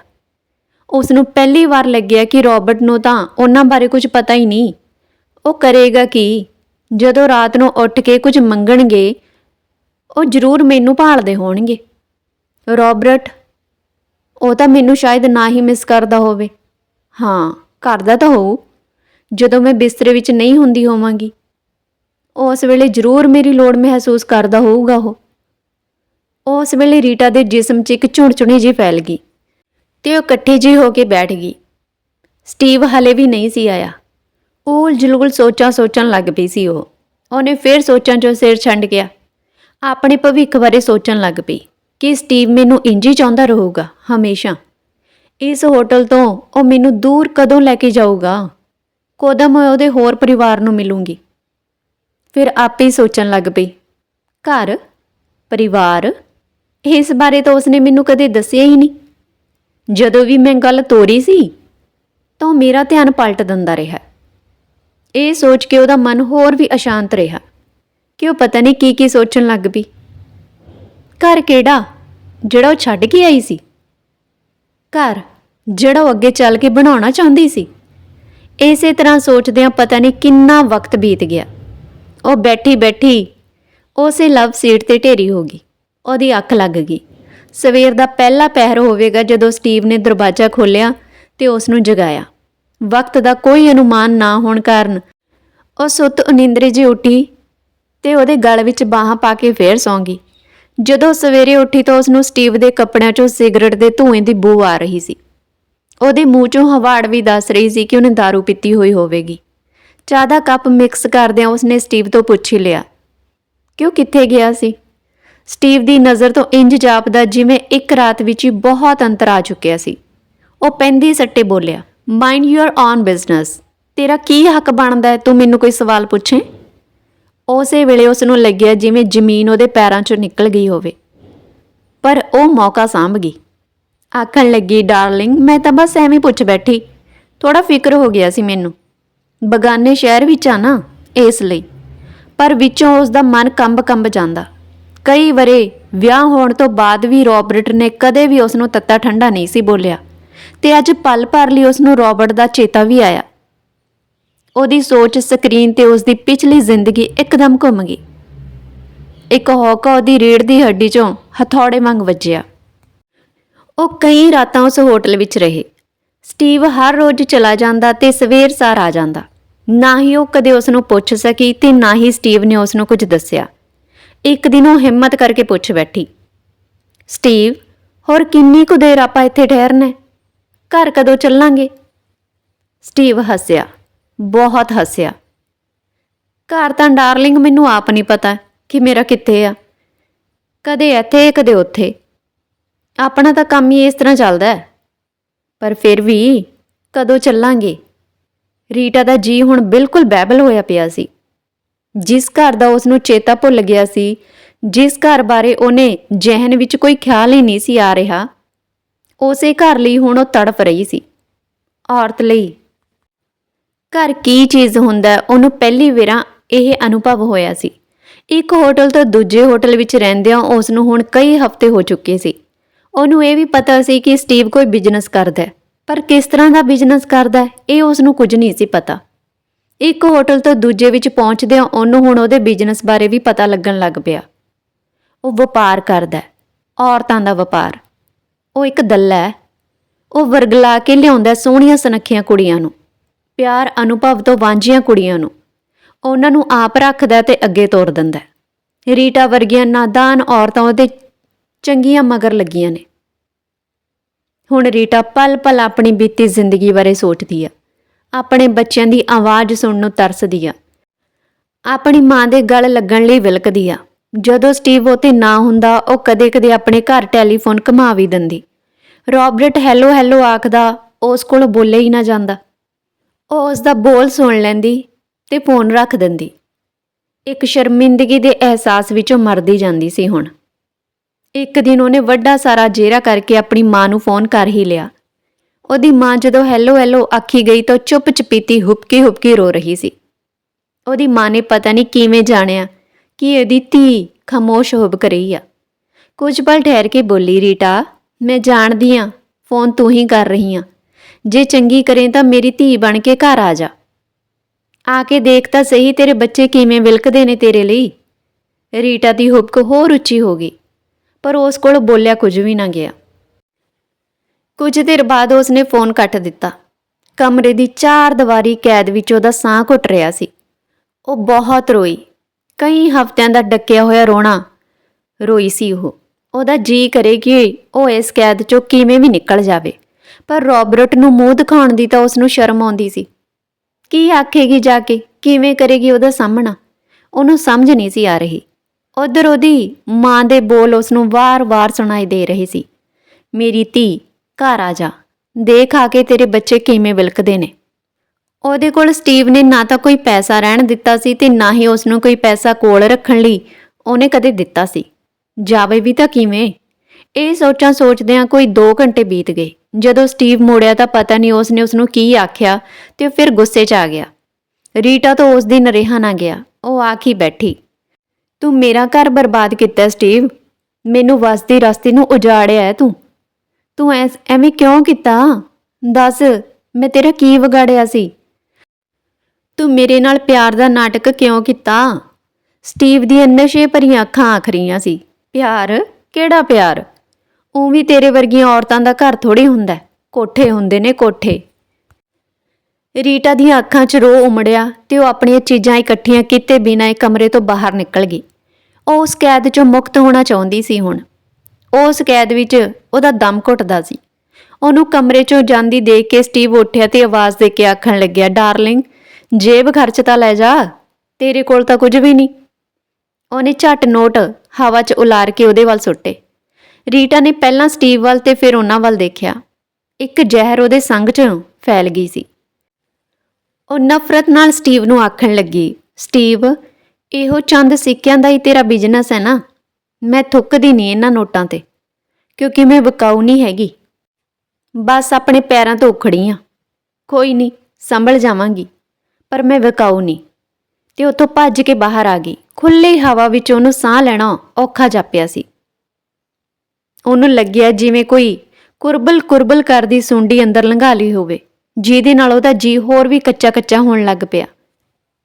ਉਸ ਨੂੰ ਪਹਿਲੀ ਵਾਰ ਲੱਗਿਆ ਕਿ ਰਾਬਰਟ ਨੂੰ ਤਾਂ ਉਹਨਾਂ ਬਾਰੇ ਕੁਝ ਪਤਾ ਹੀ ਨਹੀਂ। ਉਹ ਕਰੇਗਾ ਕੀ? ਜਦੋਂ ਰਾਤ ਨੂੰ ਉੱਠ ਕੇ ਕੁਝ ਮੰਗਣਗੇ, ਉਹ ਜ਼ਰੂਰ ਮੈਨੂੰ ਭਾਲਦੇ ਹੋਣਗੇ। ਰਾਬਰਟ, ਉਹ ਤਾਂ ਮੈਨੂੰ ਸ਼ਾਇਦ ਨਾ ਹੀ ਮਿਸ ਕਰਦਾ ਹੋਵੇ। ਹਾਂ, ਕਰਦਾ ਤਾਂ ਹੋਊ। ਜਦੋਂ ਮੈਂ ਬਿਸਤਰੇ ਵਿੱਚ ਨਹੀਂ ਹੁੰਦੀ ਹੋਵਾਂਗੀ ਉਸ ਵੇਲੇ ਜ਼ਰੂਰ ਮੇਰੀ ਲੋੜ ਮਹਿਸੂਸ ਕਰਦਾ ਹੋਊਗਾ ਉਹ। ਉਸ ਵੇਲੇ ਰੀਟਾ ਦੇ ਜਿਸਮ 'ਚ ਇੱਕ ਝੁਣਝੁਣੀ ਜਿਹੀ ਫੈਲ ਗਈ ਤੇ ਉਹ ਇਕੱਠੀ ਜਿਹੀ ਹੋ ਕੇ ਬੈਠ ਗਈ। ਸਟੀਵ ਹਲੇ ਵੀ ਨਹੀਂ ਸੀ ਆਇਆ। ਉਲ ਜਲੂਲ ਸੋਚਾਂ ਸੋਚਣ ਲੱਗ ਪਈ ਸੀ ਉਹ। ਉਹਨੇ ਫਿਰ ਸੋਚਾਂ 'ਚੋਂ ਸਿਰ ਛੰਡ ਗਿਆ। ਆਪਣੇ ਭਵਿੱਖ ਬਾਰੇ ਸੋਚਣ ਲੱਗ ਪਈ। ਕਿ ਸਟੀਵ ਮੈਨੂੰ ਇੰਜ ਹੀ ਚਾਹੁੰਦਾ ਰਹੂਗਾ, ਹਮੇਸ਼ਾ। ਇਸ ਹੋਟਲ ਤੋਂ ਉਹ ਮੈਨੂੰ ਦੂਰ ਕਦੋਂ ਲੈ ਕੇ ਜਾਊਗਾ? ਕਦੋਂ ਮੈਂ ਉਹਦੇ ਹੋਰ ਪਰਿਵਾਰ ਨੂੰ ਮਿਲੂੰਗੀ? ਫਿਰ ਆਪੇ ਹੀ ਸੋਚਣ ਲੱਗ ਪਈ। ਘਰ? ਪਰਿਵਾਰ? ਇਸ ਬਾਰੇ ਤਾਂ ਉਸਨੇ ਮੈਨੂੰ ਕਦੇ ਦੱਸਿਆ ਹੀ ਨਹੀਂ। ਜਦੋਂ ਵੀ ਮੈਂ ਗੱਲ ਤੋਰੀ ਸੀ, ਤਾਂ ਉਹ ਮੇਰਾ ਧਿਆਨ ਪਲਟ ਦਿੰਦਾ ਰਿਹਾ। ਇਹ ਸੋਚ ਕੇ ਉਹਦਾ ਮਨ ਹੋਰ ਵੀ ਅਸ਼ਾਂਤ ਰਿਹਾ। ਕਿ ਉਹ ਪਤਾ ਨਹੀਂ ਕੀ ਕੀ ਸੋਚਣ ਲੱਗ ਪਈ। ਘਰ ਕਿਹੜਾ? ਜਿਹੜਾ ਉਹ ਛੱਡ ਕੇ ਆਈ ਸੀ। ਘਰ, ਜਿਹੜਾ ਉਹ ਅੱਗੇ ਚੱਲ ਕੇ ਬਣਾਉਣਾ ਚਾਹੁੰਦੀ ਸੀ। ਇਸੇ ਤਰ੍ਹਾਂ ਸੋਚਦਿਆਂ ਪਤਾ ਨਹੀਂ ਕਿੰਨਾ ਵਕਤ ਬੀਤ ਗਿਆ। ਉਹ ਬੈਠੀ ਬੈਠੀ ਉਸੇ ਲਵ ਸੀਟ ਤੇ ਢੇਰੀ ਹੋ ਗਈ। ਉਹਦੀ ਅੱਖ ਲੱਗ ਗਈ। ਸਵੇਰ ਦਾ ਪਹਿਲਾ ਪਹਿਰ ਹੋਵੇਗਾ ਜਦੋਂ ਸਟੀਵ ਨੇ ਦਰਵਾਜ਼ਾ ਖੋਲ੍ਹਿਆ ਤੇ ਉਸ ਨੂੰ ਜਗਾਇਆ। ਵਕਤ ਦਾ ਕੋਈ ਅਨੁਮਾਨ ਨਾ ਹੋਣ ਕਾਰਨ ਉਹ ਸੁੱਤ ਉਨਿੰਦਰੇ ਜੀ ਉੱਠੀ ਤੇ ਉਹਦੇ ਗਲ ਵਿੱਚ ਬਾਹਾਂ ਪਾ ਕੇ ਫੇਰ ਸੌਂ ਗਈ। ਜਦੋਂ ਸਵੇਰੇ ਉੱਠੀ ਤਾਂ ਉਸ ਨੂੰ ਸਟੀਵ ਦੇ ਕੱਪੜਿਆਂ 'ਚੋਂ ਸਿਗਰਟ ਦੇ ਧੂਏ ਦੀ ਬੂ ਆ ਰਹੀ ਸੀ। ਉਹਦੇ ਮੂੰਹ 'ਚੋਂ ਹਵਾੜ ਵੀ ਦੱਸ ਰਹੀ ਸੀ ਕਿ ਉਹਨੇ दारू ਪੀਤੀ ਹੋਈ ਹੋਵੇਗੀ। ਚਾਹ ਦਾ ਕੱਪ ਮਿਕਸ ਕਰਦਿਆਂ ਉਸਨੇ ਸਟੀਵ ਤੋਂ ਪੁੱਛ ਹੀ ਲਿਆ ਕਿ ਉਹ ਕਿੱਥੇ ਗਿਆ ਸੀ? ਸਟੀਵ ਦੀ ਨਜ਼ਰ ਤੋਂ ਇੰਜ ਜਾਪਦਾ ਜਿਵੇਂ ਇੱਕ ਰਾਤ ਵਿੱਚ ਹੀ ਬਹੁਤ ਅੰਤਰ ਆ ਚੁੱਕਿਆ ਸੀ। ਉਹ ਪੈਂਦੀ ਸੱਟੇ ਬੋਲਿਆ ਮਾਈਂਡ ਯੂਅਰ ਔਨ ਬਿਜ਼ਨਸ ਤੇਰਾ ਕੀ ਹੱਕ ਬਣਦਾ ਹੈ? ਤੂੰ ਮੈਨੂੰ ਕੋਈ ਸਵਾਲ ਪੁੱਛੇ? ਉਸੇ ਵੇਲੇ ਉਸ ਨੂੰ ਲੱਗਿਆ ਜਿਵੇਂ ਜ਼ਮੀਨ ਉਹਦੇ ਪੈਰਾਂ 'ਚੋਂ ਨਿਕਲ ਗਈ ਹੋਵੇ। ਪਰ ਉਹ ਮੌਕਾ ਸਾਂਭ ਗਈ। ਆਖਣ ਲੱਗੀ, ਡਾਰਲਿੰਗ, ਮੈਂ ਤਾਂ ਬਸ ਐਵੇਂ ਪੁੱਛ ਬੈਠੀ। ਥੋੜਾ ਫਿਕਰ ਹੋ ਗਿਆ ਸੀ ਮੈਨੂੰ। ਬਗਾਨੇ ਸ਼ਹਿਰ ਵਿੱਚ ਆ ਨਾ, ਇਸ ਲਈ। ਪਰ ਵਿੱਚੋਂ ਉਸ ਦਾ ਮਨ ਕੰਬ-ਕੰਬ ਜਾਂਦਾ। ਕਈ ਵਰੇ ਵਿਆਹ ਹੋਣ ਤੋਂ ਬਾਅਦ ਵੀ ਰੋਬਰਟ ਨੇ ਕਦੇ ਵੀ ਉਸ ਨੂੰ ਤੱਤਾ ਠੰਡਾ ਨਹੀਂ ਸੀ ਬੋਲਿਆ। ਤੇ ਅੱਜ ਪਲ ਭਰ ਲਈ ਉਸ ਨੂੰ ਰੋਬਰਟ ਦਾ ਚੇਤਾ ਵੀ ਆਇਆ। ਉਹਦੀ ਸੋਚ, ਸਕਰੀਨ ਤੇ ਉਸਦੀ ਪਿਛਲੀ ਜ਼ਿੰਦਗੀ ਇੱਕਦਮ ਘੁੰਮ ਗਈ। ਇੱਕ ਹੌਕਾ ਉਹਦੀ ਰੀੜ ਦੀ ਹੱਡੀ 'ਚੋਂ ਹਥੌੜੇ ਵਾਂਗ ਵੱਜਿਆ। ਉਹ ਕਈ ਰਾਤਾਂ ਉਸ ਹੋਟਲ ਵਿੱਚ ਰਹੇ। ਸਟੀਵ ਹਰ ਰੋਜ਼ ਚਲਾ ਜਾਂਦਾ ਤੇ ਸਵੇਰ ਸਾਰ ਆ ਜਾਂਦਾ। ਨਾ ਹੀ ਉਹ ਕਦੇ ਉਸ ਨੂੰ ਪੁੱਛ ਸਕੀ ਤੇ ਨਾ ਹੀ ਸਟੀਵ ਨੇ ਉਸ ਨੂੰ ਕੁਝ ਦੱਸਿਆ। ਇੱਕ ਦਿਨ ਉਹ ਹਿੰਮਤ ਕਰਕੇ ਪੁੱਛ ਬੈਠੀ। ਸਟੀਵ, ਹੋਰ ਕਿੰਨੀ ਕੁ ਦੇਰ ਆਪਾਂ ਇੱਥੇ ਠਹਿਰਨਾ ਘਰ ਕਦੋਂ ਚੱਲਾਂਗੇ? ਸਟੀਵ ਹੱਸਿਆ। ਬਹੁਤ ਹੱਸਿਆ। ਘਰ ਤਾਂ ਡਾਰਲਿੰਗ ਮੈਨੂੰ ਆਪ ਨਹੀਂ ਪਤਾ ਕਿ ਮੇਰਾ ਕਿੱਥੇ ਆ। ਕਦੇ ਇੱਥੇ, ਕਦੇ ਉੱਥੇ। ਆਪਣਾ ਤਾਂ ਕੰਮ ਹੀ ਇਸ ਤਰ੍ਹਾਂ ਚੱਲਦਾ ਹੈ। ਪਰ ਫਿਰ ਵੀ ਕਦੋਂ ਚੱਲਾਂਗੇ? ਰੀਟਾ ਦਾ ਜੀ ਹੁਣ ਬਿਲਕੁਲ ਬੈਬਲ ਹੋਇਆ ਪਿਆ ਸੀ। ਜਿਸ ਘਰ ਦਾ ਉਸ ਨੂੰ ਚੇਤਾ ਭੁੱਲ ਗਿਆ ਸੀ, ਜਿਸ ਘਰ ਬਾਰੇ ਉਹਨੇ ਜ਼ਿਹਨ ਵਿੱਚ ਕੋਈ ਖਿਆਲ ਹੀ ਨਹੀਂ ਸੀ ਆ ਰਿਹਾ, ਉਸੇ ਘਰ ਲਈ ਹੁਣ ਉਹ ਤੜਫ ਰਹੀ ਸੀ। ਔਰਤ ਲਈ ਘਰ ਕੀ ਚੀਜ਼ ਹੁੰਦਾ, ਉਹਨੂੰ ਪਹਿਲੀ ਵਾਰਾਂ ਇਹ ਅਨੁਭਵ ਹੋਇਆ ਸੀ। ਇੱਕ ਹੋਟਲ ਤੋਂ ਦੂਜੇ ਹੋਟਲ ਵਿੱਚ ਰਹਿੰਦਿਆਂ ਉਸ ਨੂੰ ਹੁਣ ਕਈ ਹਫ਼ਤੇ ਹੋ ਚੁੱਕੇ ਸੀ। ਉਹਨੂੰ ਇਹ ਵੀ ਪਤਾ ਸੀ ਕਿ ਸਟੀਵ ਕੋਈ ਬਿਜ਼ਨਸ ਕਰਦਾ ਪਰ ਕਿਸ ਤਰ੍ਹਾਂ ਦਾ ਬਿਜ਼ਨਸ ਕਰਦਾ ਇਹ ਉਸ ਨੂੰ ਕੁਝ ਨਹੀਂ ਸੀ ਪਤਾ। ਇੱਕ ਹੋਟਲ ਤੋਂ ਦੂਜੇ ਵਿੱਚ ਪਹੁੰਚਦਿਆਂ ਉਹਨੂੰ ਹੁਣ ਉਹਦੇ ਬਿਜ਼ਨਸ ਬਾਰੇ ਵੀ ਪਤਾ ਲੱਗਣ ਲੱਗ ਪਿਆ। ਉਹ ਵਪਾਰ ਕਰਦਾ ਔਰਤਾਂ ਦਾ ਵਪਾਰ। ਉਹ ਇੱਕ ਦੱਲਾ ਹੈ। ਉਹ ਵਰਗਲਾ ਕੇ ਲਿਆਉਂਦਾ ਸੋਹਣੀਆਂ ਸੁਨੱਖੀਆਂ ਕੁੜੀਆਂ ਨੂੰ। ਪਿਆਰ ਅਨੁਭਵ ਤੋਂ ਵਾਂਝੀਆਂ ਕੁੜੀਆਂ ਨੂੰ। ਉਹਨਾਂ ਨੂੰ ਆਪ ਰੱਖਦਾ ਹੈ ਤੇ ਅੱਗੇ ਤੋਰ ਦਿੰਦਾ ਰੀਟਾ ਵਰਗੀਆਂ ਨਾਦਾਨ ਔਰਤਾਂ ਉਹਦੇ ਚੰਗੀਆਂ ਮਗਰ ਲੱਗੀਆਂ ਨੇ। ਹੁਣ ਰੀਟਾ ਪਲ ਪਲ ਆਪਣੀ ਬੀਤੀ ਜ਼ਿੰਦਗੀ ਬਾਰੇ ਸੋਚਦੀ ਆ। ਆਪਣੇ ਬੱਚਿਆਂ ਦੀ ਆਵਾਜ਼ ਸੁਣਨ ਨੂੰ ਤਰਸਦੀ ਆ। ਆਪਣੀ ਮਾਂ ਦੇ ਗਲ ਲੱਗਣ ਲਈ ਵਿਲਕਦੀ ਆ। ਜਦੋਂ ਸਟੀਵ ਉਹ 'ਤੇ ਨਾ ਹੁੰਦਾ, ਉਹ ਕਦੇ-ਕਦੇ ਆਪਣੇ ਘਰ ਟੈਲੀਫੋਨ ਘੁਮਾ ਵੀ ਦਿੰਦੀ। ਰੌਬਰਟ ਹੈਲੋ ਹੈਲੋ ਆਖਦਾ, ਉਸ ਕੋਲ ਬੋਲੇ ਹੀ ਨਾ ਜਾਂਦਾ। ਉਹ ਉਸ ਦਾ ਬੋਲ ਸੁਣ ਲੈਂਦੀ ਤੇ ਫੋਨ ਰੱਖ ਦਿੰਦੀ। ਇੱਕ ਸ਼ਰਮਿੰਦਗੀ ਦੇ ਅਹਿਸਾਸ ਵਿੱਚੋਂ ਮਰਦੀ ਜਾਂਦੀ ਸੀ ਹੁਣ। ਇੱਕ ਦਿਨ ਉਹਨੇ ਵੱਡਾ ਸਾਰਾ ਜੇਰਾ ਕਰਕੇ ਆਪਣੀ ਮਾਂ ਨੂੰ ਫੋਨ ਕਰ ਹੀ ਲਿਆ। ਉਹਦੀ ਮਾਂ ਜਦੋਂ ਹੈਲੋ ਹੈਲੋ ਆਖੀ ਗਈ ਤਾਂ ਚੁੱਪ ਚਪੀਤੀ ਹੁਬਕੀ ਹੁਬਕੀ ਰੋ ਰਹੀ ਸੀ। ਉਹਦੀ ਮਾਂ ਨੇ ਪਤਾ ਨਹੀਂ ਕਿਵੇਂ ਜਾਣਿਆ ਕਿ ਇਹਦੀ ਧੀ ਖਾਮੋਸ਼ ਹੁਬਕ ਰਹੀ ਆ। ਕੁਝ ਪਲ ਠਹਿਰ ਕੇ ਬੋਲੀ, ਰੀਟਾ, ਮੈਂ ਜਾਣਦੀ ਆ, ਫੋਨ ਤੂੰ ਹੀ ਕਰ ਰਹੀ ਆ। ਜੇ ਚੰਗੀ ਕਰੇ ਤਾਂ ਮੇਰੀ ਧੀ ਬਣ ਕੇ ਘਰ ਆ ਜਾ। ਆ ਕੇ ਦੇਖ ਤਾਂ ਸਹੀ ਤੇਰੇ ਬੱਚੇ ਕਿਵੇਂ ਵਿਲਕਦੇ ਨੇ ਤੇਰੇ ਲਈ। ਰੀਟਾ ਦੀ ਹੁਬਕ ਹੋਰ ਉੱਚੀ ਹੋ ਗਈ, ਪਰ ਉਸ ਕੋਲ ਬੋਲਿਆ ਕੁਝ ਵੀ ਨਾ ਗਿਆ। ਕੁਝ ਦੇਰ ਬਾਅਦ ਉਸਨੇ ਫੋਨ ਕੱਟ ਦਿੱਤਾ। ਕਮਰੇ ਦੀ ਚਾਰ ਦੀਵਾਰੀ ਕੈਦ ਵਿੱਚ ਉਹਦਾ ਸਾਹ ਘੁੱਟ ਰਿਹਾ ਸੀ। ਉਹ ਬਹੁਤ ਰੋਈ। ਕਈ ਹਫ਼ਤਿਆਂ ਦਾ ਡੱਕਿਆ ਹੋਇਆ ਰੋਣਾ ਰੋਈ ਸੀ ਉਹ। ਉਹਦਾ ਜੀ ਕਰੇ ਕਿ ਉਹ ਇਸ ਕੈਦ ਚੋਂ ਕਿਵੇਂ ਵੀ ਨਿਕਲ ਜਾਵੇ। ਪਰ ਰੌਬਰਟ ਨੂੰ ਮੂੰਹ ਦਿਖਾਉਣ ਦੀ ਤਾਂ ਉਸ ਨੂੰ ਸ਼ਰਮ ਆਉਂਦੀ ਸੀ। ਕੀ ਆਖੇਗੀ ਜਾ ਕੇ? ਕਿਵੇਂ ਕਰੇਗੀ ਉਹਦਾ ਸਾਹਮਣਾ? ਉਹਨੂੰ ਸਮਝ ਨਹੀਂ ਸੀ ਆ ਰਹੀ। ਉਧਰ ਉਹਦੀ ਮਾਂ ਦੇ ਬੋਲ ਉਸ ਨੂੰ ਵਾਰ-ਵਾਰ ਸੁਣਾਈ ਦੇ ਰਹੇ ਸੀ। ਮੇਰੀ ਧੀ, ਘਰ ਆ ਜਾ। ਦੇਖ ਆ ਕੇ ਤੇਰੇ ਬੱਚੇ ਕਿਵੇਂ ਵਿਲਕਦੇ ਨੇ। ਉਹਦੇ ਕੋਲ ਸਟੀਵ ਨੇ ਨਾ ਤਾਂ ਕੋਈ ਪੈਸਾ ਰਹਿਣ ਦਿੱਤਾ ਸੀ ਤੇ ਨਾ ਹੀ ਉਸ ਨੂੰ ਕੋਈ ਪੈਸਾ ਕੋਲ ਰੱਖਣ ਲਈ ਉਹਨੇ ਕਦੇ ਦਿੱਤਾ ਸੀ। ਜਾਵੇ ਵੀ ਤਾਂ ਕਿਵੇਂ। ਇਹ ਸੋਚਾਂ ਸੋਚਦਿਆਂ ਕੋਈ 2 ਘੰਟੇ ਬੀਤ ਗਏ। ਜਦੋਂ ਸਟੀਵ ਮੋੜਿਆ ਤਾਂ ਪਤਾ ਨਹੀਂ ਉਸ ਨੇ ਉਸ ਨੂੰ ਕੀ ਆਖਿਆ ਤੇ ਉਹ ਫਿਰ ਗੁੱਸੇ 'ਚ ਆ ਗਿਆ। ਰੀਟਾ ਤਾਂ ਉਸ ਦਿਨ ਰਿਹਾ ਨਾ ਗਿਆ। ਉਹ ਆਖੀ ਬੈਠੀ। ਤੂੰ ਮੇਰਾ ਘਰ ਬਰਬਾਦ ਕੀਤਾ ਸਟੀਵ। ਮੈਨੂੰ ਵਸਦੀ ਰਸਤੇ ਨੂੰ ਉਜਾੜਿਆ ਤੂੰ। ਤੂੰ ਐਸ, ਐਵੇਂ ਕਿਉਂ ਕੀਤਾ? ਦੱਸ, ਮੈਂ ਤੇਰਾ ਕੀ ਵਿਗਾੜਿਆ ਸੀ? ਤੂੰ ਮੇਰੇ ਨਾਲ ਪਿਆਰ ਦਾ ਨਾਟਕ ਕਿਉਂ ਕੀਤਾ? ਸਟੀਵ ਦੀਆਂ ਨਸ਼ੇ ਭਰੀਆਂ ਅੱਖਾਂ ਆਖ ਰਹੀਆਂ ਸੀ। ਪਿਆਰ? ਕਿਹੜਾ ਪਿਆਰ? ਉਵੇਂ ਤੇਰੇ ਵਰਗੀਆਂ ਔਰਤਾਂ ਦਾ ਘਰ ਥੋੜੀ ਹੁੰਦਾ ਕੋਠੇ ਹੁੰਦੇ ਨੇ ਕੋਠੇ। ਰੀਟਾ ਦੀਆਂ ਅੱਖਾਂ 'ਚ ਰੋਹ ਉਮੜਿਆ ਤੇ ਉਹ ਆਪਣੀਆਂ ਚੀਜ਼ਾਂ ਇਕੱਠੀਆਂ ਕੀਤੇ ਬਿਨਾਂ ਇਹ ਕਮਰੇ ਤੋਂ ਬਾਹਰ ਨਿਕਲ ਗਈ। ਉਹ ਉਸ ਕੈਦ 'ਚੋਂ ਮੁਕਤ ਹੋਣਾ ਚਾਹੁੰਦੀ ਸੀ ਹੁਣ। ਉਸ ਕੈਦ ਵਿੱਚ ਉਹਦਾ ਦਮ ਘੁੱਟਦਾ ਸੀ। ਉਹਨੂੰ ਕਮਰੇ 'ਚੋਂ ਜਾਂਦੀ ਦੇਖ ਕੇ ਸਟੀਵ ਉੱਠਿਆ ਤੇ ਆਵਾਜ਼ ਦੇ ਕੇ ਆਖਣ ਲੱਗਿਆ, ਡਾਰਲਿੰਗ, ਜੇਬ ਖਰਚ ਤਾਂ ਲੈ ਜਾ, ਤੇਰੇ ਕੋਲ ਤਾਂ ਕੁਝ ਵੀ ਨਹੀਂ। ਉਹਨੇ ਝੱਟ ਨੋਟ ਹਵਾ 'ਚ ਉਲਾਰ ਕੇ ਉਹਦੇ ਵੱਲ ਸੁੱਟੇ। ਰੀਟਾ ਨੇ ਪਹਿਲਾਂ ਸਟੀਵ ਵੱਲ ਤੇ ਫਿਰ ਉਹਨਾਂ ਵੱਲ ਦੇਖਿਆ। ਇੱਕ ਜ਼ਹਿਰ ਉਹਦੇ ਸੰਗ 'ਚ ਫੈਲ ਗਈ ਸੀ। ਉਹ ਨਫ਼ਰਤ ਨਾਲ ਸਟੀਵ ਨੂੰ ਆਖਣ ਲੱਗੀ, ਸਟੀਵ, ਇਹੋ ਚੰਦ ਸਿੱਕਿਆਂ ਦਾ ਹੀ ਤੇਰਾ ਬਿਜ਼ਨਸ ਹੈ ਨਾ? ਮੈਂ ਥੁੱਕਦੀ ਨਹੀਂ ਇਹਨਾਂ ਨੋਟਾਂ ਤੇ, ਕਿਉਂਕਿ ਮੈਂ ਵਿਕਾਊ ਨਹੀਂ ਹੈਗੀ। ਬਸ ਆਪਣੇ ਪੈਰਾਂ ਤੋਂ ਉਖੜੀ ਆ। ਕੋਈ ਨਹੀਂ, ਸੰਭਲ ਜਾਵਾਂਗੀ, ਪਰ ਮੈਂ ਵਿਕਾਊ ਨਹੀਂ। ਤੇ ਉੱਥੋਂ ਭੱਜ ਕੇ ਬਾਹਰ ਆ ਗਈ। ਖੁੱਲੀ ਹਵਾ ਵਿੱਚ ਉਹਨੂੰ ਸਾਹ ਲੈਣਾ ਔਖਾ ਜਾਪਿਆ ਸੀ। ਉਹਨੂੰ ਲੱਗਿਆ ਜਿਵੇਂ ਕੋਈ ਕੁਰਬਲ ਕੁਰਬਲ ਕਰਦੀ ਸੁੰਡੀ ਅੰਦਰ ਲੰਘਾ ਲਈ ਹੋਵੇ। ਜਿਹਦੇ ਨਾਲ ਉਹਦਾ ਜੀ ਹੋਰ ਵੀ ਕੱਚਾ ਕੱਚਾ ਹੋਣ ਲੱਗ ਪਿਆ।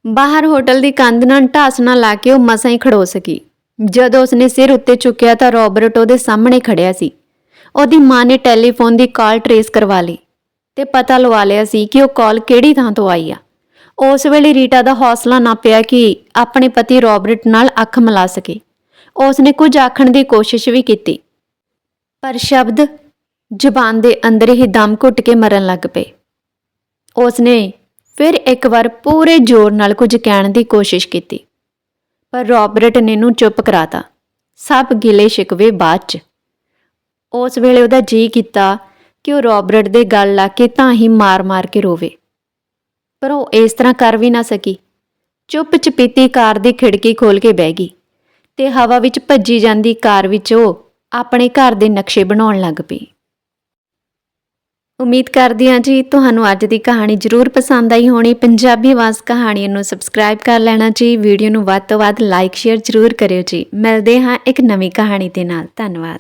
ਬਾਹਰ ਹੋਟਲ ਦੀ ਕੰਧ ਨਾਲ ਢਾਸਣਾ ਲਾ ਕੇ ਉਹ ਮਸਾਂ ਹੀ ਖੜੋ ਸਕੀ। ਜਦੋਂ ਉਸਨੇ ਸਿਰ ਉੱਤੇ ਚੁੱਕਿਆ ਤਾਂ ਰੌਬਰਟ ਉਹਦੇ ਸਾਹਮਣੇ ਖੜਿਆ ਸੀ। ਉਹਦੀ ਮਾਂ ਨੇ ਟੈਲੀਫੋਨ ਦੀ ਕਾਲ ਟਰੇਸ ਕਰਵਾ ਲਈ ਤੇ ਪਤਾ ਲਵਾ ਲਿਆ ਸੀ ਕਿ ਉਹ ਕਾਲ ਕਿਹੜੀ ਥਾਂ ਤੋਂ ਆਈ ਆ। ਉਸ ਵੇਲੇ ਰੀਟਾ ਦਾ ਹੌਸਲਾ ਨਾ ਪਿਆ ਕਿ ਆਪਣੇ ਪਤੀ ਰੌਬਰਟ ਨਾਲ ਅੱਖ ਮਿਲਾ ਸਕੇ। ਉਸ ਨੇ ਕੁਝ ਆਖਣ ਦੀ ਕੋਸ਼ਿਸ਼ ਵੀ ਕੀਤੀ। ਪਰ ਸ਼ਬਦ ਜ਼ੁਬਾਨ ਦੇ ਅੰਦਰ ਹੀ ਦਮ ਘੁੱਟ ਕੇ ਮਰਨ ਲੱਗ ਪਏ। ਉਸਨੇ ਫਿਰ ਇੱਕ ਵਾਰ ਪੂਰੇ ਜ਼ੋਰ ਨਾਲ ਕੁਝ ਕਹਿਣ ਦੀ ਕੋਸ਼ਿਸ਼ ਕੀਤੀ, ਪਰ ਰੌਬਰਟ ਨੇ ਨੂੰ ਚੁੱਪ ਕਰਾਤਾ। ਸਭ ਗਿਲੇ ਸ਼ਿਕਵੇ ਬਾਅਦ ਚ। ਉਸ ਵੇਲੇ ਉਹਦਾ ਜੀ ਕੀਤਾ ਕਿ ਉਹ ਰੌਬਰਟ ਦੇ ਗੱਲ ਲਾ ਕੇ ਤਾਂ ਹੀ ਮਾਰ-ਮਾਰ ਕੇ ਰੋਵੇ। ਪਰ ਉਹ ਇਸ ਤਰ੍ਹਾਂ ਕਰ ਵੀ ਨਾ ਸਕੀ। ਚੁੱਪ ਚਪੀਤੀ ਕਾਰ ਦੀ ਖਿੜਕੀ ਖੋਲ ਕੇ ਬਹਿ ਗਈ ਤੇ ਹਵਾ ਵਿੱਚ ਭੱਜੀ ਜਾਂਦੀ ਕਾਰ ਵਿੱਚ ਉਹ ਆਪਣੇ ਘਰ ਦੇ ਨਕਸ਼ੇ ਬਣਾਉਣ ਲੱਗ ਪਈ। ਉਮੀਦ ਕਰਦੀ ਹਾਂ ਜੀ ਤੁਹਾਨੂੰ ਅੱਜ ਦੀ ਕਹਾਣੀ ਜ਼ਰੂਰ ਪਸੰਦ ਆਈ ਹੋਣੀ। ਪੰਜਾਬੀ ਆਵਾਜ਼ ਕਹਾਣੀ ਨੂੰ ਸਬਸਕ੍ਰਾਈਬ ਕਰ ਲੈਣਾ ਜੀ। ਵੀਡੀਓ ਨੂੰ ਵੱਧ ਤੋਂ ਵੱਧ ਲਾਈਕ ਸ਼ੇਅਰ ਜ਼ਰੂਰ ਕਰਿਓ ਜੀ। ਮਿਲਦੇ ਹਾਂ ਇੱਕ ਨਵੀਂ ਕਹਾਣੀ ਦੇ ਨਾਲ। ਧੰਨਵਾਦ।